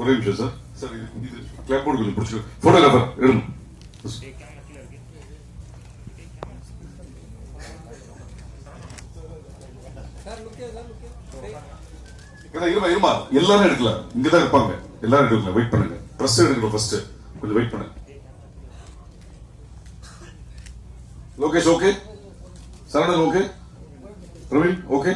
ஒரே நிமிஷம் sir. Sir இது கிளப் போர்டு கொஞ்சம் பிடிச்சிக்கோ. ஃபோட்டோகிராஃபர் எடுங்க இருமா, இருமா எல்லாரும் எடுக்கலாம் இங்கதான் இருப்பாங்க. எல்லாரும் எடுக்கலாம் வெயிட் பண்ணுங்க. ட்ரெஸ் எடுக்கணும் ஃபர்ஸ்ட் கொஞ்சம் வெயிட் பண்ணுங்க. Lokesh okay Saravanan okay Praveen okay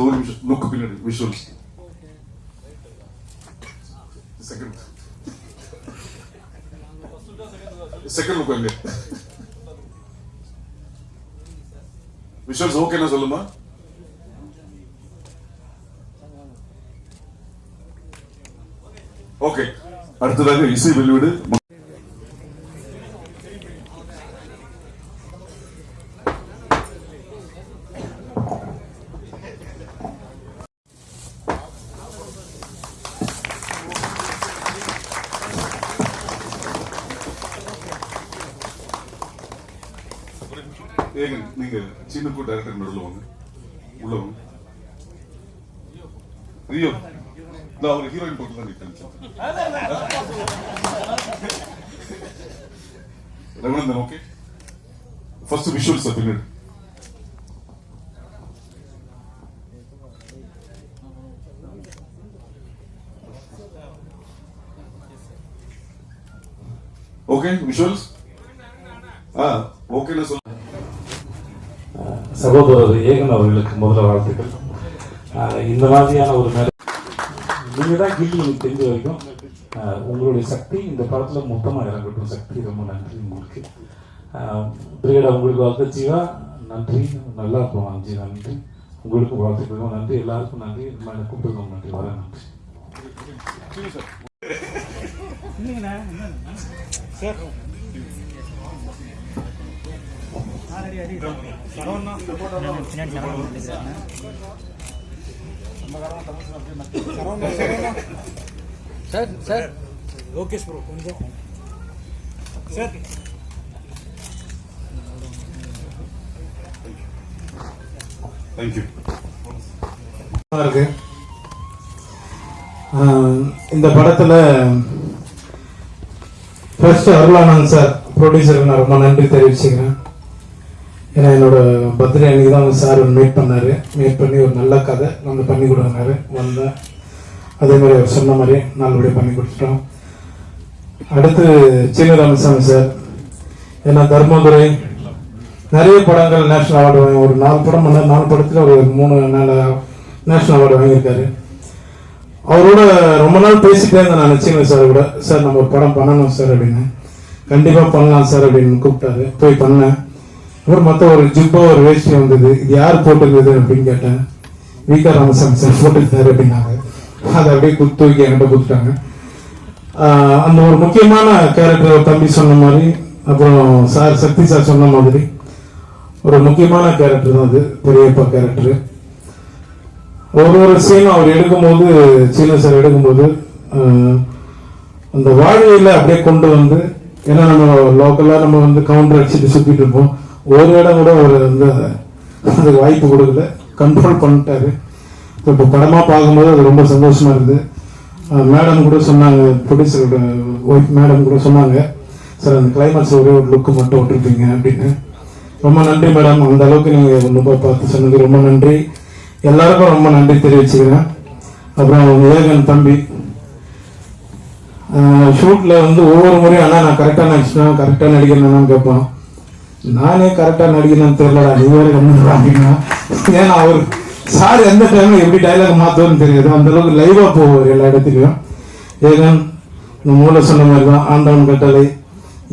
sir ஒரு நிமிஷம் லுக்கு பின்னாடி விஷுவல்ஸ் செகண்ட் செகண்ட் லுக் அங்க விஷுவல்ஸ் ஓகேனா சொல்லுமா ஓகே அடுத்ததாக இசை வெளியீடு ஏங்க நீங்க சீனக்கு டைரக்டர் நடுவில் வாங்க உள்ள வாங்க ரியோ நான் அவர் ஹீரோயின் பக்கம் தான் நிற்கிறேன் ரகுநந்தன் ஓகே ஃபர்ஸ்ட் விஷுவல்ஸ் பின்னாடி ஓகே விஷுவல்ஸ் ஆ ஓகேன்னு சொல்ல சகோதரர் ஏகன் அவர்களுக்கு முதல்ல வாழ்த்துக்கள். இந்த மாதிரியான ஒரு மேடை நீங்கள் தான் கில்லி எனக்கு தெரிஞ்ச வரைக்கும் உங்களுடைய சக்தி இந்த படத்தில் மொத்தமாக இறங்கட்டும். சக்தி ரொம்ப நன்றி உங்களுக்கு. பிரியடா உங்களுக்கு வாழ்த்து ஜீவா நன்றி. நல்லா இருக்கும் அஞ்சு நன்றி. உங்களுக்கு வாழ்த்துக்கள். நன்றி. எல்லாருக்கும் நன்றி. என்னை கூப்பிட்டு நன்றி. வர நன்றி. சார் சார் லோகேஷ் ப்ரோ கொஞ்சம் சார் இருக்கு இந்த படத்தில் ஃபர்ஸ்ட் அருளானந்த் சார் ப்ரொடியூசருக்கு நான் ரொம்ப நன்றி தெரிவிச்சுக்கிறேன். ஏன்னா என்னோட பர்த்டே அன்னைக்கு தான் சார் மீட் பண்ணாரு. மீட் பண்ணி ஒரு நல்ல கதை நம்ம பண்ணி கொடுக்குறாரு வந்தேன் அதே மாதிரி அவர் சொன்ன மாதிரி நல்லபடியாக பண்ணி கொடுத்துட்டோம். அடுத்து சீன ராமசாமி சார். ஏன்னா தர்மதுரை நிறைய படங்கள் நேஷனல் அவார்டு வாங்கி ஒரு நாலு படம் பண்ணார் நாலு படத்தில் ஒரு மூணு நாலு நேஷனல் அவார்டு வாங்கியிருக்காரு. அவரோட ரொம்ப நாள் பேசிட்டே இருந்தேன் நான் சீன சார் கூட. சார் நம்ம ஒரு படம் பண்ணணும் சார் அப்படின்னு. கண்டிப்பாக பண்ணலாம் சார் அப்படின்னு கூப்பிட்டாரு. போய் பண்ணேன். அப்புறம் மற்ற ஒரு ஜிப்போ ஒரு வேஷ்டி வந்தது. இது யார் போட்டுக்குது அப்படின்னு கேட்டேன். விகா ராமசாமி சார் போட்டுருந்தாரு அப்படின்னாங்க. அதை அப்படியே குத்து தூக்கி என்கிட்ட கொடுத்துட்டாங்க. ஆஹ் அந்த ஒரு முக்கியமான கேரக்டர் தம்பி சொன்ன மாதிரி அப்புறம் சார் சக்தி சார் சொன்ன மாதிரி ஒரு முக்கியமான கேரக்டர் தான் அது. பெரியப்பா கேரக்டர் ஒரு ஒரு சீனும் அவர் எடுக்கும்போது சீன சார் எடுக்கும்போது ஆஹ், அந்த வாழ்வியில் அப்படியே கொண்டு வந்து ஏன்னா நம்ம லோக்கலாக நம்ம வந்து கவுண்டர் அடிச்சுட்டு சுத்திட்டு இருப்போம். ஒரு இடம் கூட அவர் வந்து அதுக்கு வாய்ப்பு கொடுக்கல. கண்ட்ரோல் பண்ணிட்டாரு. இப்போ படமாக பார்க்கும்போது அது ரொம்ப சந்தோஷமா இருக்குது. மேடம் கூட சொன்னாங்க ப்ரொடியூசரோட ஒய்ஃப் மேடம் கூட சொன்னாங்க சார் அந்த கிளைமேக்ஸ் ஒரே ஒரு லுக்கு மட்டும் விட்டுருப்பீங்க அப்படின்னு. ரொம்ப நன்றி மேடம் அந்த அளவுக்கு நீங்கள் ரொம்ப பார்த்து சொன்னது ரொம்ப நன்றி. எல்லாருக்கும் ரொம்ப நன்றி தெரிவிச்சுக்கிறேன். அப்புறம் ஏகன் தம்பி. ஷூட்டில் வந்து ஒவ்வொரு முறையும் ஆனால் நான் கரெக்டாக நடிச்சுனா கரெக்டாக நடிக்கிறேன்னு கேட்பான். நானே கரெக்டாக நடிக்கிறேன்னு தெரியலடா நீ வேற கம்மிடா அப்படின்னா ஏன்னா அவர் சார் எந்த டைமில் எப்படி டைலாக் மாற்றுவோன்னு தெரியாது. அந்த அளவுக்கு லைவா போவார் எல்லா இடத்துலையும் ஏகன் இந்த மூளை சொன்ன மாதிரி தான். ஆண்டவன் கட்டளை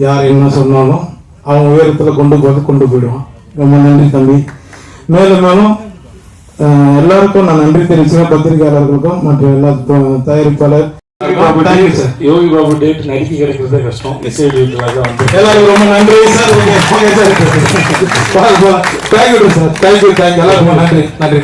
யார் என்ன சொன்னாலும் அவங்க உயரத்தில் கொண்டு போகிறது கொண்டு போயிடுவான். ரொம்ப நன்றி தம்பி. மேலும் மேலும் எல்லாருக்கும் நான் நன்றி தெரிவிச்சுக்கிறேன். பத்திரிகையாளர்களுக்கும் மற்ற எல்லா தயாரிப்பாளர் யோகி பாபு டேட் நடிக்க கிடைக்கிறதே கஷ்டம் வந்து எல்லாருக்கும் ரொம்ப நன்றி sir thank you sir thank you thank you எல்லாருக்கும் நன்றி. நன்றி